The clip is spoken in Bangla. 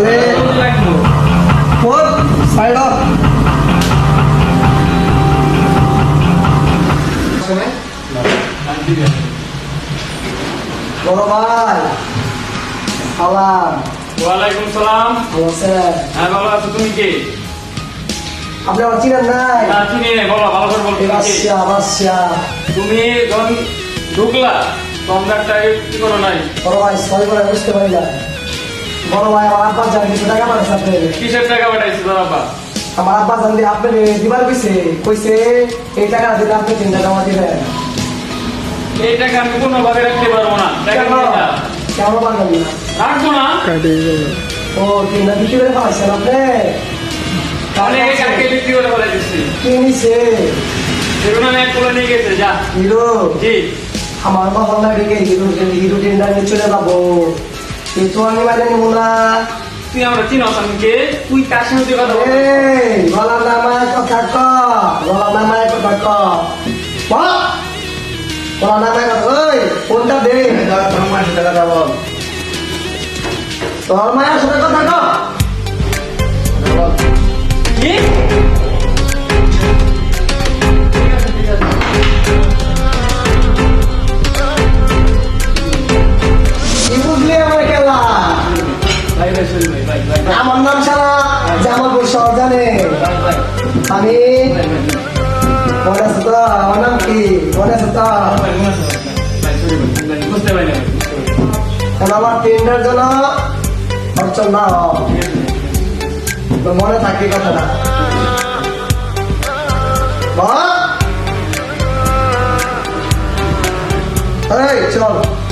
বড় ভাই সালাম। ওয়ালাইকুম সালাম। আছেন? হ্যাঁ ভালো আছো। তুমি কে? আপনি আমার চিনেন নাই? না চিনি নাই। বলো ভালো করে বলো তুমি কে? বাদশা বাদশা তুমি যখন ঢুকলা কমদারটা কি করো নাই। বড় ভাই সরি বুঝতে পারি না। বড় ভাই আমার আব্বা জান কিছু টাকা আপনি কিসের টাকা পাঠাইছো তোর আব্বা? আমার আব্বা জান দিয়ে আপনি দিবার কইছে কইছে এই টাকা দিলে আপনি তিন টাকা আমার দিবেন এই টাকা আমি কোনোভাবে রাখতে পারব না। টাকা কেন? পারবেন না রাখব না। ও তিনটা বিক্রি করে পাইছেন আপনি? তাহলে এই কাকে বিক্রি করে বলে দিচ্ছি? কি নিছে? এক করে নিয়ে গেছে যা। হিরো? জি। আমার বাবা লাগে হিরো হিরো টেন্ডার নিয়ে চলে যাব। কিন্তু আমি মানে নিব না তুই আমরা চিনো সঙ্গে তুই তার সঙ্গে তুই কথা বল গলা নামায় কথা ক গলা নামায় কথা ক। বল গলার নামায় কথা ওই ফোনটা দে? তোর মায়ের সাথে কথা কি। ভাই শুনি ভাই বুঝতে পারি না বুঝতে পারি না। এখন আমার টেন্ডার জন্য অর্চন না। মনে থাকবে কথাটা। চল।